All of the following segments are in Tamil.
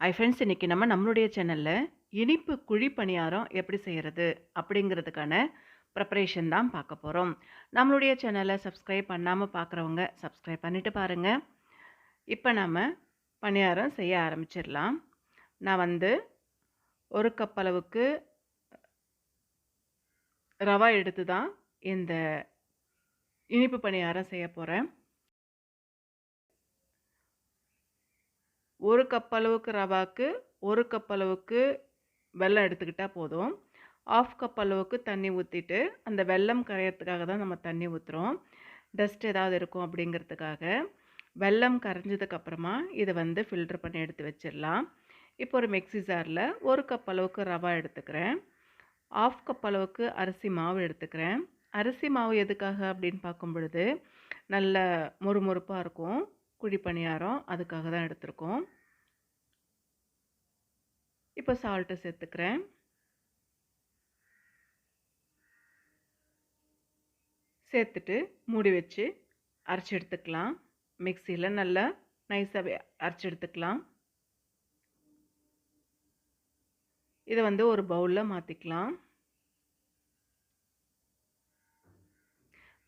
ஐ ஃப்ரெண்ட்ஸ் இன்றைக்கி நம்ம நம்மளுடைய சேனலில் இனிப்பு குழி பணியாரம் எப்படி செய்கிறது அப்படிங்கிறதுக்கான ப்ரிப்பரேஷன் தான் பார்க்க போகிறோம் நம்மளுடைய சேனலை சப்ஸ்கிரைப் பண்ணாமல் பார்க்குறவங்க சப்ஸ்கிரைப் பண்ணிவிட்டு பாருங்கள் இப்போ நாம் பணியாரம் செய்ய ஆரம்பிச்சிடலாம். நான் வந்து ஒரு கப் அளவுக்கு ரவா எடுத்து தான் இந்த இனிப்பு பணியாரம் செய்ய போகிறேன் ஒரு கப் அளவுக்கு ரவாக்கு ஒரு கப் அளவுக்கு வெல்லம் எடுத்துக்கிட்டால் போதும். ஆஃப் கப் அளவுக்கு தண்ணி ஊற்றிட்டு அந்த வெல்லம் கரையிறதுக்காக தான் நம்ம தண்ணி ஊற்றுறோம் டஸ்ட் ஏதாவது இருக்கும் அப்படிங்கிறதுக்காக. வெல்லம் கரைஞ்சதுக்கப்புறமா இதை வந்து ஃபில்டர் பண்ணி எடுத்து வச்சிடலாம். இப்போ ஒரு மிக்ஸி ஜாரில் ஒரு கப் அளவுக்கு ரவா எடுத்துக்கிறேன். ஆஃப் கப் அளவுக்கு அரிசி மாவு எடுத்துக்கிறேன். அரிசி மாவு எதுக்காக அப்படின்னு பார்க்கும் பொழுது நல்ல மொறுமொறுப்பாக இருக்கும். குழி பணியாரம் அதுக்காக தான் எடுத்திருக்கோம். இப்போ சால்ட்டு சேர்த்துக்கிறேன். சேர்த்துட்டு மூடி வச்சு அரைச்சி எடுத்துக்கலாம். மிக்சியில் நல்லா நைஸாகவே அரைச்சி எடுத்துக்கலாம். இதை வந்து ஒரு பவுலில் மாற்றிக்கலாம்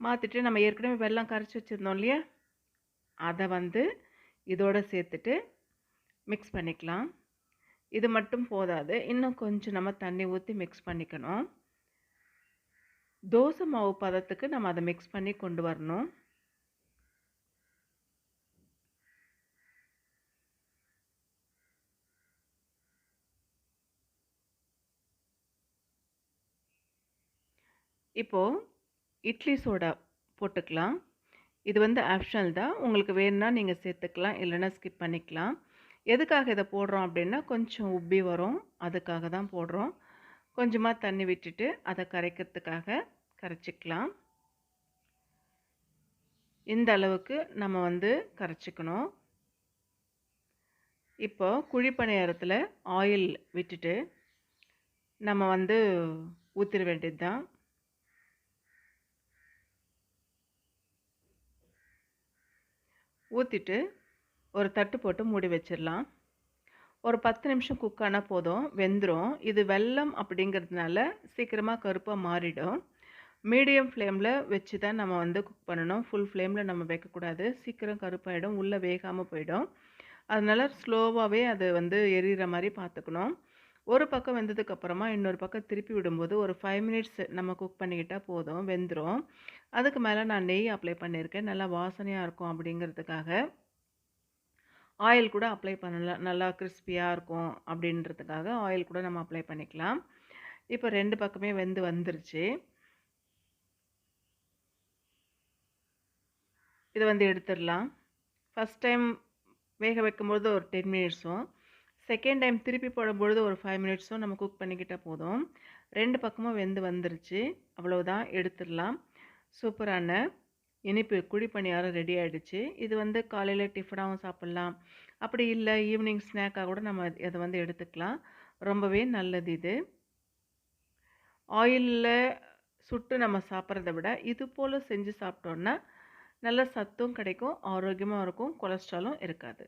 மாற்றிட்டு நம்ம ஏற்கனவே வெள்ளம் கரைச்சி வச்சுருந்தோம் இல்லையா? அதை வந்து இதோடு சேர்த்துட்டு மிக்ஸ் பண்ணிக்கலாம். இது மட்டும் போதாது. இன்னும் கொஞ்சம் நம்ம தண்ணி ஊற்றி மிக்ஸ் பண்ணிக்கணும். தோசை மாவு பதத்துக்கு நம்ம அதை மிக்ஸ் பண்ணி கொண்டு வரணும். இப்போது இட்லி சோடா போட்டுக்கலாம். இது வந்து ஆப்ஷனல் தான். உங்களுக்கு வேணும்னா நீங்கள் சேர்த்துக்கலாம் இல்லைன்னா ஸ்கிப் பண்ணிக்கலாம். எதுக்காக இதை போடுறோம் அப்படின்னா கொஞ்சம் உப்பி வரும். அதுக்காக தான் போடுறோம். கொஞ்சமாக தண்ணி விட்டுட்டு அதை கரைக்கிறதுக்காக கரைச்சிக்கலாம். இந்த அளவுக்கு நம்ம வந்து கரைச்சிக்கணும். இப்போ குழிப்பணியாரத்தில் ஆயில் விட்டுட்டு நம்ம வந்து ஊற்றிட வேண்டியது தான் ஊற்றிட்டு ஒரு தட்டு போட்டு மூடி வச்சிடலாம். ஒரு பத்து நிமிஷம் குக் ஆனால் போதும் வெந்துடும் இது வெல்லம் அப்படிங்கிறதுனால சீக்கிரமாக கருப்பாக மாறிடும். மீடியம் ஃப்ளேமில் வச்சு தான் நம்ம வந்து குக் பண்ணணும். ஃபுல் ஃப்ளேமில் நம்ம வைக்கக்கூடாது சீக்கிரம் கருப்பாயிடும் உள்ளே வேகாமல் போயிடும். அதனால் ஸ்லோவாகவே அது வந்து எரியிற மாதிரி பார்த்துக்கணும். ஒரு பக்கம் வெந்ததுக்கப்புறமா இன்னொரு பக்கம் திருப்பி விடும்போது ஒரு ஃபைவ் மினிட்ஸ் நம்ம குக் பண்ணிக்கிட்டால் போதும் வெந்துடும் அதுக்கு மேலே நான் நெய் அப்ளை பண்ணியிருக்கேன். நல்லா வாசனையாக இருக்கும் அப்படிங்கிறதுக்காக. ஆயில் கூட அப்ளை பண்ணலாம் நல்லா கிறிஸ்பியாக இருக்கும் அப்படின்றதுக்காக ஆயில் கூட நம்ம அப்ளை பண்ணிக்கலாம். இப்போ ரெண்டு பக்கமே வெந்து வந்துருச்சு. இதை வந்து எடுத்துடலாம். ஃபஸ்ட் டைம் வேக வைக்கும்போது ஒரு டென் மினிட்ஸும் செகண்ட் டைம் திருப்பி போடும்பொழுது ஒரு ஃபைவ் மினிட்ஸும் நம்ம குக் பண்ணிக்கிட்டால் போதும். ரெண்டு பக்கமும் வெந்து வந்துருச்சு. அவ்வளோதான் எடுத்துடலாம். சூப்பரான இனிப்பு குழி பணியாரம் ரெடி ஆகிடுச்சு இது வந்து காலையில் டிஃபனாகவும் சாப்பிட்லாம். அப்படி இல்லை ஈவினிங் ஸ்நாக்காக கூட நம்ம இதை வந்து எடுத்துக்கலாம். ரொம்பவே நல்லது இது. ஆயிலில் சுட்டு நம்ம சாப்பிட்றத விட இது போல் செஞ்சு சாப்பிட்டோன்னா நல்ல சத்தும் கிடைக்கும் ஆரோக்கியமாக இருக்கும் கொலஸ்ட்ராலும் இருக்காது.